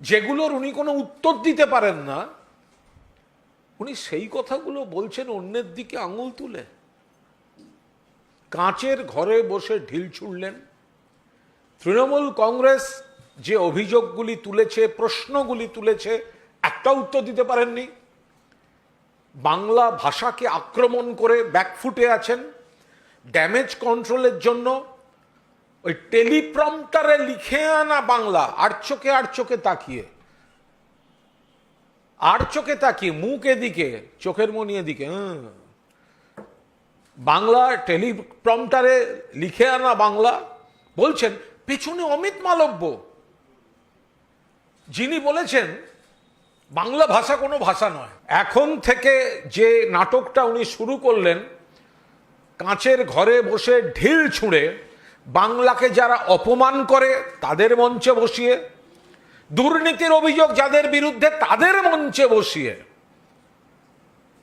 যেগুলোর উনি কোনো উত্তর দিতে পারেন না, উনি সেই কথাগুলো বলছেন অন্যের দিকে আঙুল তুলে। কাঁচের ঘরে বসে ঢিল ছুড়লেন। তৃণমূল কংগ্রেস যে অভিযোগগুলি তুলেছে, প্রশ্নগুলি তুলেছে, একটা উত্তর দিতে পারেননি। বাংলা ভাষাকে আক্রমণ করে ব্যাকফুটে আছেন। ড্যামেজ কন্ট্রোলের জন্য ওই টেলিপ্রম্পটারে লিখে আনা বাংলা, আর চোখে আর চোখে তাকিয়ে। আর চোখে তাকিয়ে, মুখ এদিকে, চোখের মনি এদিকে। বাংলা টেলিপ্রম্পটারে লিখে আনা বাংলা, বলছেন, পেছনে অমিত মালব্য। যিনি বলেছেন, বাংলা ভাষা কোনো ভাষা নয়। এখন থেকে যে নাটকটা উনি শুরু করলেন, কাঁচের ঘরে বসে ঢিল ছুঁড়ে বাংলাকে যারা অপমান করে, তাদের মঞ্চে বসিয়ে, দুর্নীতির অভিযোগ যাদের বিরুদ্ধে, তাদের মঞ্চে বসিয়ে,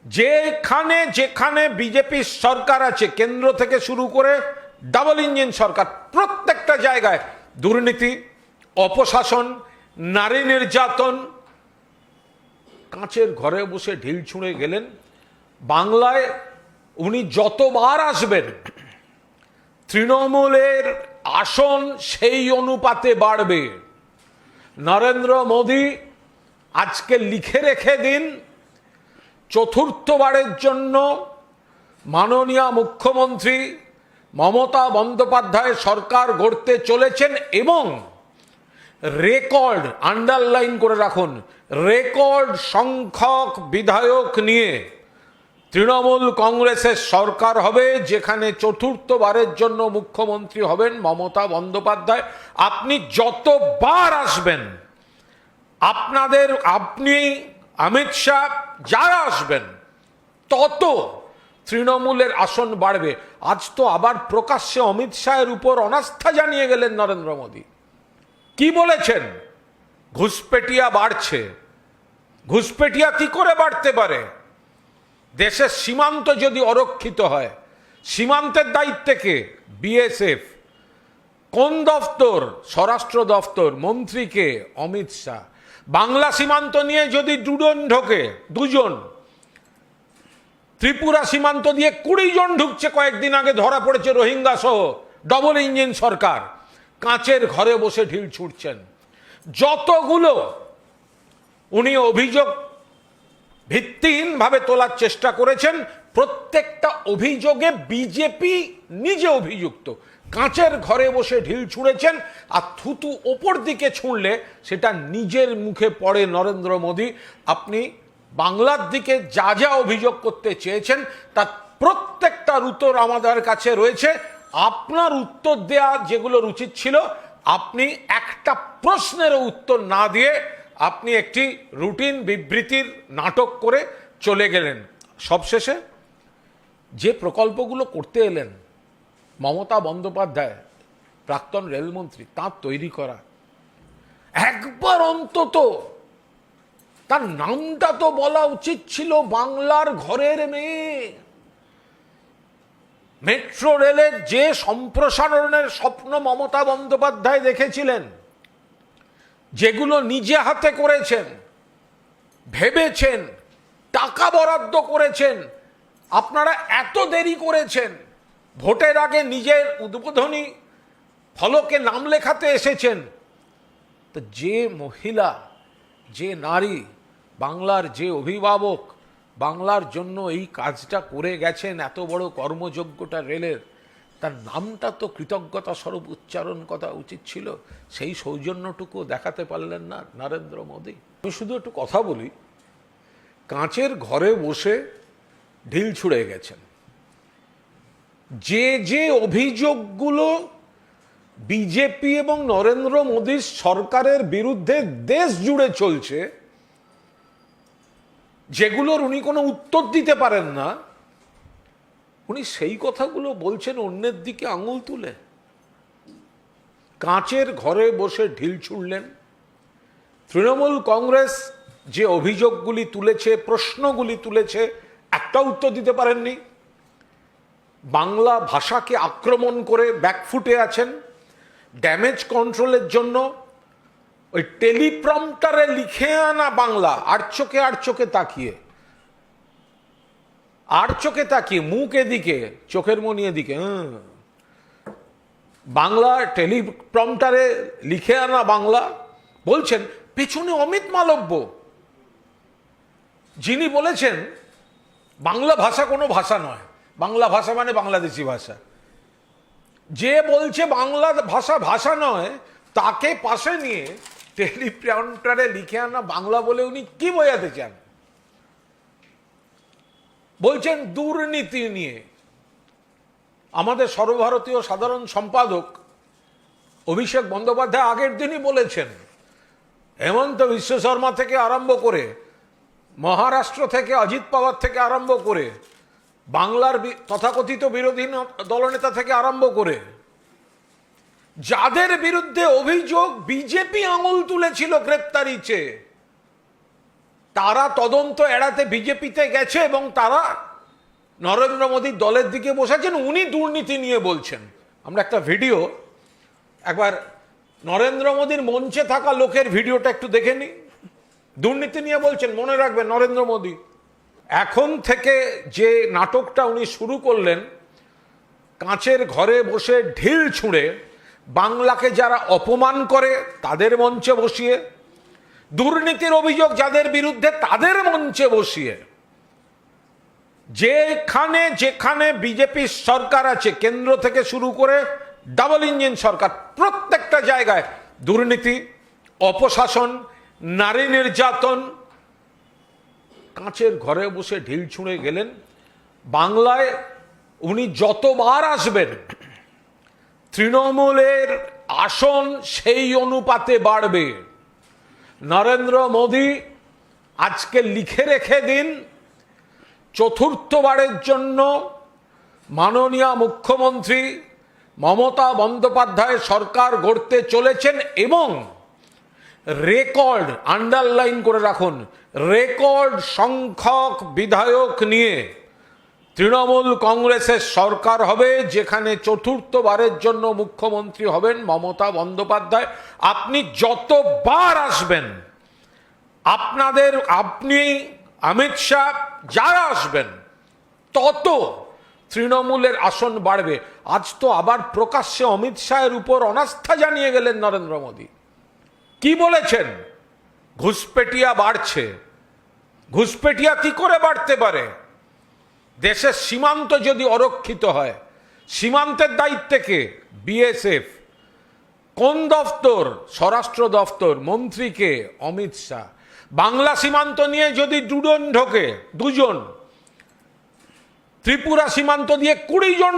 যেখানে যেখানে বিজেপি সরকার আছে, কেন্দ্র থেকে শুরু করে ডাবল ইঞ্জিন সরকার, প্রত্যেকটা জায়গায় দুর্নীতি, অপশাসন, নারী নির্যাতন, কাঁচের ঘরে বসে ঢিল ছুঁড়ে গেলেন। বাংলায় উনি যতবার আসবেন তৃণমূলের আসন সেই অনুপাতে বাড়বে। নরেন্দ্র মোদী আজকে লিখে রেখে দিন, চতুর্থবারের জন্য মাননীয় মুখ্যমন্ত্রী মমতা বন্দ্যোপাধ্যায় সরকার গড়তে চলেছেন এবং রেকর্ড আন্ডারলাইন করে রাখুন, রেকর্ড সংখ্যক বিধায়ক নিয়ে তৃণমূল কংগ্রেসের সরকার হবে, যেখানে চতুর্থবারের জন্য মুখ্যমন্ত্রী হবেন মমতা বন্দ্যোপাধ্যায়। আপনি যতবার আসবেন, আপনাদের, আপনি, অমিত শাহ, যারা আসবেন, তত তৃণমূলের আসন বাড়বে। আজ তো আবার প্রকাশ্যে অমিত শাহের উপর অনাস্থা জানিয়ে গেলেন নরেন্দ্র মোদী। কি বলেছেন? ঘুষপেটিয়া বাড়ছে। ঘুষপেটিয়া কি করে বাড়তে পারে? দেশের সীমান্ত যদি অরক্ষিত হয়, সীমান্তের দায়িত্বে কে? বিএসএফ। কোন দফতর? স্বরাষ্ট্র দফতর। মন্ত্রীকে অমিত শাহ। বাংলা সীমান্ত নিয়ে যদি দুজন ঢোকে, দুজন, ত্রিপুরা সীমান্ত দিয়ে কুড়ি জন ঢুকছে কয়েকদিন আগে, ধরা পড়েছে রোহিঙ্গা সহ ডবল ইঞ্জিন সরকার। কাঁচের ঘরে বসে ঢিল ছুটছেন। যতগুলো উনি অভিযোগ ভিত্তিহীনভাবে তোলার চেষ্টা করেছেন। প্রত্যেকটা অভিযোগে বিজেপি নিজে অভিযুক্ত। কাঁচের ঘরে বসে ঢিল ছুঁড়েছেন আর থুতু ওপর দিকে ছুঁড়লে সেটা নিজের মুখে পড়ে নরেন্দ্র মোদী। আপনি বাংলার দিকে যা যা অভিযোগ করতে চেয়েছেন, তার প্রত্যেকটার উত্তর আমাদের কাছে রয়েছে। আপনার উত্তর দেয়া যেগুলোর উচিত ছিল, আপনি একটা প্রশ্নেরও উত্তর না দিয়ে আপনি একটি রুটিন বিবৃতির নাটক করে চলে গেলেন। সবশেষে যে প্রকল্পগুলো করতে এলেন, মমতা বন্দ্যোপাধ্যায়, প্রাক্তন রেলমন্ত্রী, তার তৈরি করা। একবার অন্তত তার নামটা তো বলা উচিত ছিল বাংলার ঘরের মেয়ে। মেট্রো রেলের যে সম্প্রসারণের স্বপ্ন মমতা বন্দ্যোপাধ্যায় দেখেছিলেন যেগুলো নিজে হাতে করেছেন, ভেবেছেন, টাকা বরাদ্দ করেছেন, আপনারা এত দেরি করেছেন, ভোটের আগে নিজের উদ্বোধনী ফলকে নাম লেখাতে এসেছেন, তো যে মহিলা, যে নারী, বাংলার যে অভিভাবক, বাংলার জন্য এই কাজটা করে গেছেন, এত বড় কর্মযোগ্যটা রেলের তার নামটা তো কৃতজ্ঞতা স্বরূপ উচ্চারণ করা উচিত ছিল, সেই সৌজন্যটুকু দেখাতে পারলেন না নরেন্দ্র মোদী। আমি শুধু একটু কথা বলি, কাঁচের ঘরে বসে ঢিল ছুঁড়ে গেছেন। যে যে অভিযোগগুলো বিজেপি এবং নরেন্দ্র মোদীর সরকারের বিরুদ্ধে দেশ জুড়ে চলছে, যেগুলোর উনি কোনো উত্তর দিতে পারেন না উনি সেই কথাগুলো বলছেন অন্যের দিকে আঙুল তুলে। কাঁচের ঘরে বসে ঢিল ছুড়লেন। তৃণমূল কংগ্রেস যে অভিযোগগুলি তুলেছে, প্রশ্নগুলি তুলেছে, একটা উত্তর দিতে পারেননি। বাংলা ভাষাকে আক্রমণ করে ব্যাকফুটে আছেন। ড্যামেজ কন্ট্রোলের জন্য ওই টেলিপ্রম্পটারে লিখে আনা বাংলা আর চোখে আর চোখে তাকিয়ে। আর চোখে তাকিয়ে, মুখ এদিকে, চোখের মনি এদিকে বাংলা টেলিপ্রম্পটারে লিখে আনা বাংলা, বলছেন, পেছনে অমিত মালব্য। যিনি বলেছেন, বাংলা ভাষা কোনো ভাষা নয়। বাংলা ভাষা মানে বাংলাদেশি ভাষা। যে বলছে বাংলা ভাষা ভাষা নয়, তাকে পাশে নিয়ে টেলিপ্রম্পটারে লিখে আনা বাংলা বলে উনি কি বোঝাতে চান? বলছেন দুর্নীতি নিয়ে। আমাদের সর্বভারতীয় সাধারণ সম্পাদক অভিষেক বন্দ্যোপাধ্যায় আগের দিনই বলেছেন, হেমন্ত বিশ্ব শর্মা থেকে আরম্ভ করে, মহারাষ্ট্র থেকে অজিত পাওয়ার থেকে আরম্ভ করে, বাংলার তথাকথিত বিরোধী দলনেতা থেকে আরম্ভ করে, যাদের বিরুদ্ধে অভিযোগ বিজেপি আঙুল তুলেছিল গ্রেপ্তারি চেয়ে তারা তদন্ত এড়াতে বিজেপিতে গেছে এবং তারা নরেন্দ্র মোদীর দলের দিকে বসেছেন, উনি দুর্নীতি নিয়ে বলছেন। আমরা একটা ভিডিও, একবার নরেন্দ্র মোদীর মঞ্চে থাকা লোকের ভিডিওটা একটু দেখে নিই। দুর্নীতি নিয়ে বলছেন, মনে রাখবেন, নরেন্দ্র মোদী। এখন থেকে যে নাটকটা উনি শুরু করলেন, কাঁচের ঘরে বসে ঢিল ছুঁড়ে, বাংলাকে যারা অপমান করে, তাদের মঞ্চে বসিয়ে দুর্নীতির অভিযোগ যাদের বিরুদ্ধে তাদের মঞ্চে বসিয়ে, যেখানে যেখানে বিজেপির সরকার আছে, কেন্দ্র থেকে শুরু করে ডাবল ইঞ্জিন সরকার, প্রত্যেকটা জায়গায় দুর্নীতি, অপশাসন, নারী নির্যাতন। কাঁচের ঘরে বসে ঢিল ছুঁড়ে গেলেন। বাংলায় উনি যতবার আসবেন, তৃণমূলের আসন সেই অনুপাতে বাড়বে। নরেন্দ্র মোদী আজকে লিখে রেখে দিন চতুর্থবারের জন্য মাননীয় মুখ্যমন্ত্রী মমতা বন্দ্যোপাধ্যায় সরকার গড়তে চলেছেন এবং রেকর্ড, আন্ডারলাইন করে রাখুন, রেকর্ড সংখ্যক বিধায়ক নিয়ে তৃণমূল কংগ্রেসের সরকার হবে, যেখানে চতুর্থবারের জন্য মুখ্যমন্ত্রী হবেন মমতা বন্দ্যোপাধ্যায়। আপনি যতবার আসবেন, আপনাদের, আপনি, অমিত শাহ, যারা আসবেন, তত তৃণমূলের আসন বাড়বে। আজ তো আবার প্রকাশ্যে অমিত শাহের উপর অনাস্থা জানিয়ে গেলেন নরেন্দ্র মোদী। কি বলেছেন? ঘুষপেটিয়া বাড়ছে। ঘুষপেটিয়া কি করে বাড়তে পারে? দেশের সীমান্ত যদি অরক্ষিত হয়, সীমান্তের দায়িত্বে কে? বিএসএফ কোন দফতর? স্বরাষ্ট্র দফতর। মন্ত্রীকে অমিত শাহ। বাংলা সীমান্ত নিয়ে যদি দুজন ঢোকে, দুজন, ত্রিপুরা সীমান্ত দিয়ে কুড়ি জন